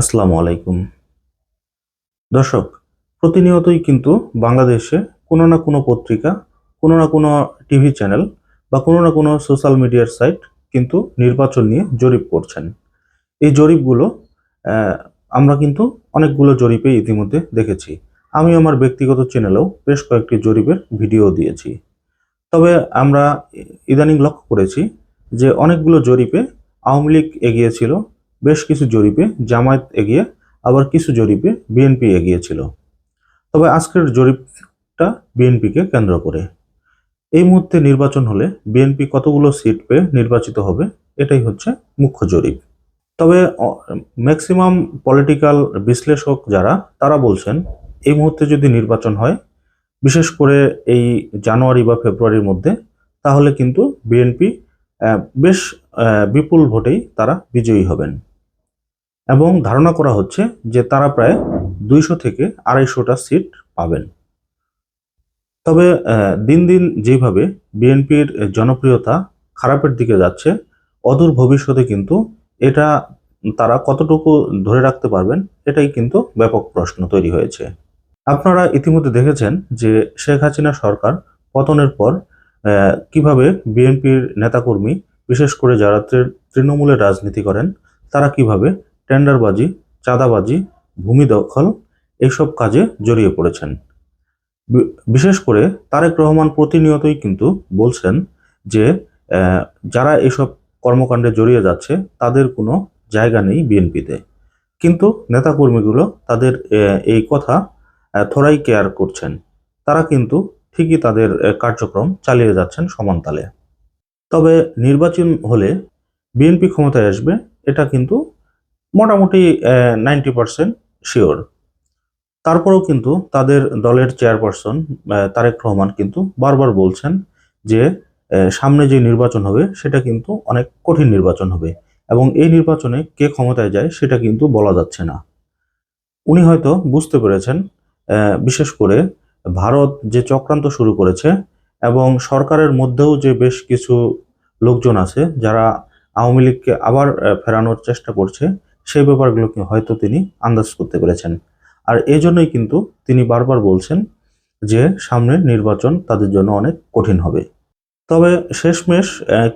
আসসালামু আলাইকুম। দর্শক, প্রতিনিয়তই কিন্তু বাংলাদেশে কোনো না কোনো পত্রিকা, কোনো না কোনো টিভি চ্যানেল বা কোনো না কোনো সোশ্যাল মিডিয়ার সাইট কিন্তু নির্বাচন নিয়ে জরিপ করছেন। এই জরিপগুলো আমরা কিন্তু অনেকগুলো জরিপে ইতিমধ্যে দেখেছি। আমি আমার ব্যক্তিগত চ্যানেলেও বেশ কয়েকটি জরিপের ভিডিও দিয়েছি। তবে আমরা ইদানিং লক্ষ্য করেছি যে অনেকগুলো জরিপে আওয়ামী লীগ এগিয়েছিল বেশ কিছু জরিপে জামায়াত এগিয়ে, আবার কিছু জরিপে বিএনপি এগিয়েছিল। তবে আজকের জরিপটা বিএনপিকে কেন্দ্র করে। এই মুহূর্তে নির্বাচন হলে বিএনপি কতগুলো সিট পেয়ে নির্বাচিত হবে, এটাই হচ্ছে মুখ্য জরিপ। তবে ম্যাক্সিমাম পলিটিক্যাল বিশ্লেষক যারা, তারা বলছেন, এই মুহূর্তে যদি নির্বাচন হয়, বিশেষ করে এই জানুয়ারি বা ফেব্রুয়ারির মধ্যে, তাহলে কিন্তু বিএনপি বেশ বিপুল ভোটেই তারা বিজয়ী হবেন। এবং ধারণা করা হচ্ছে যে তারা প্রায় দুইশো থেকে আড়াইশোটা সিট পাবেন। তবে দিন দিন যেভাবে বিএনপির জনপ্রিয়তা খারাপের দিকে যাচ্ছে, অদূর ভবিষ্যতে কিন্তু এটা তারা কতটুকু ধরে রাখতে পারবেন, এটাই কিন্তু ব্যাপক প্রশ্ন তৈরি হয়েছে। আপনারা ইতিমধ্যে দেখেছেন যে শেখ হাসিনা সরকার পতনের পর কীভাবে বিএনপির নেতাকর্মী, বিশেষ করে যারা তৃণমূলের রাজনীতি করেন, তারা কীভাবে টেন্ডারবাজি, চাঁদাবাজি, ভূমি দখল এইসব কাজে জড়িয়ে পড়েছেন। বিশেষ করে তারেক রহমান প্রতিনিয়তই কিন্তু বলছেন যে যারা এসব কর্মকাণ্ডে জড়িয়ে যাচ্ছে তাদের কোনো জায়গা নেই বিএনপিতে। কিন্তু নেতাকর্মীগুলো তাদের এই কথা থোড়াই কেয়ার করছেন। তারা কিন্তু ঠিকই তাদের কার্যক্রম চালিয়ে যাচ্ছেন সমানতালে তবে নির্বাচন হলে বিএনপি ক্ষমতায় আসবে, এটা কিন্তু মোটামুটি নাইনটি পার্সেন্ট শিওর তারপরেও কিন্তু তাদের দলের চেয়ারপারসন তারেক রহমান কিন্তু বারবার বলছেন যে সামনে যে নির্বাচন হবে সেটা কিন্তু অনেক কঠিন নির্বাচন হবে এবং এই নির্বাচনে কে ক্ষমতায় যায় সেটা কিন্তু বলা যাচ্ছে না। উনি হয়তো বুঝতে পেরেছেন বিশেষ করে ভারত যে চক্রান্ত শুরু করেছে এবং সরকারের মধ্যেও যে বেশ কিছু লোকজন আছে যারা আওয়ামী লীগকে আবার ফেরানোর চেষ্টা করছে সেই ব্যাপারগুলোকে হয়তো তিনি আন্দাজ করতে পেরেছেন। আর এই জন্যই কিন্তু তিনি বারবার বলছেন যে সামনের নির্বাচন তাদের জন্য অনেক কঠিন হবে। তবে শেষমেশ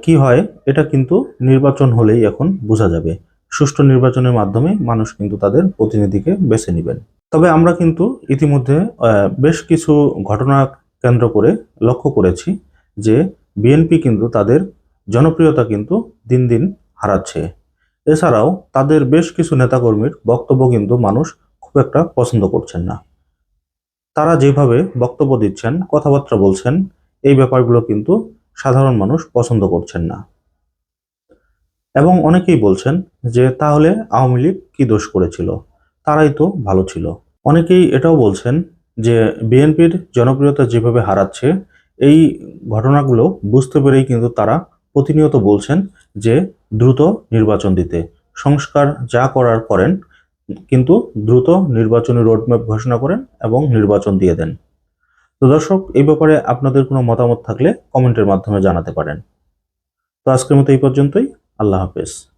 কি হয়, এটা কিন্তু নির্বাচন হলেই এখন বোঝা যাবে। সুষ্ঠু নির্বাচনের মাধ্যমে মানুষ কিন্তু তাদের প্রতিনিধিকে বেছে নেবেন। তবে আমরা কিন্তু ইতিমধ্যে বেশ কিছু ঘটনা কেন্দ্র করে লক্ষ্য করেছি যে বিএনপি কিন্তু তাদের জনপ্রিয়তা কিন্তু দিন দিন হারাচ্ছে। এছাড়াও তাদের বেশ কিছু নেতাকর্মীর বক্তব্য কিন্তু মানুষ খুব একটা পছন্দ করছেন না। তারা যেভাবে বক্তব্য দিচ্ছেন, কথাবার্তা বলছেন, এই ব্যাপারগুলো কিন্তু সাধারণ মানুষ পছন্দ করছেন না। এবং অনেকেই বলছেন যে, তাহলে আওয়ামী লীগ কী দোষ করেছিল? তারাই তো ভালো ছিল। অনেকেই এটাও বলছেন যে, বিএনপির জনপ্রিয়তা যেভাবে হারাচ্ছে, এই ঘটনাগুলো বুঝতে পেরেই কিন্তু তারা প্রতিনিয়ত বলছেন যে দ্রুত নির্বাচন দিতে। সংস্কার যা করার করেন, কিন্তু দ্রুত নির্বাচনী রোডম্যাপ ঘোষণা করেন এবং নির্বাচন দিয়ে দেন। তো দর্শক, এই ব্যাপারে আপনাদের কোনো মতামত থাকলে কমেন্টের মাধ্যমে জানাতে পারেন। তো আজকের মতো এই পর্যন্তই। আল্লাহ হাফেজ।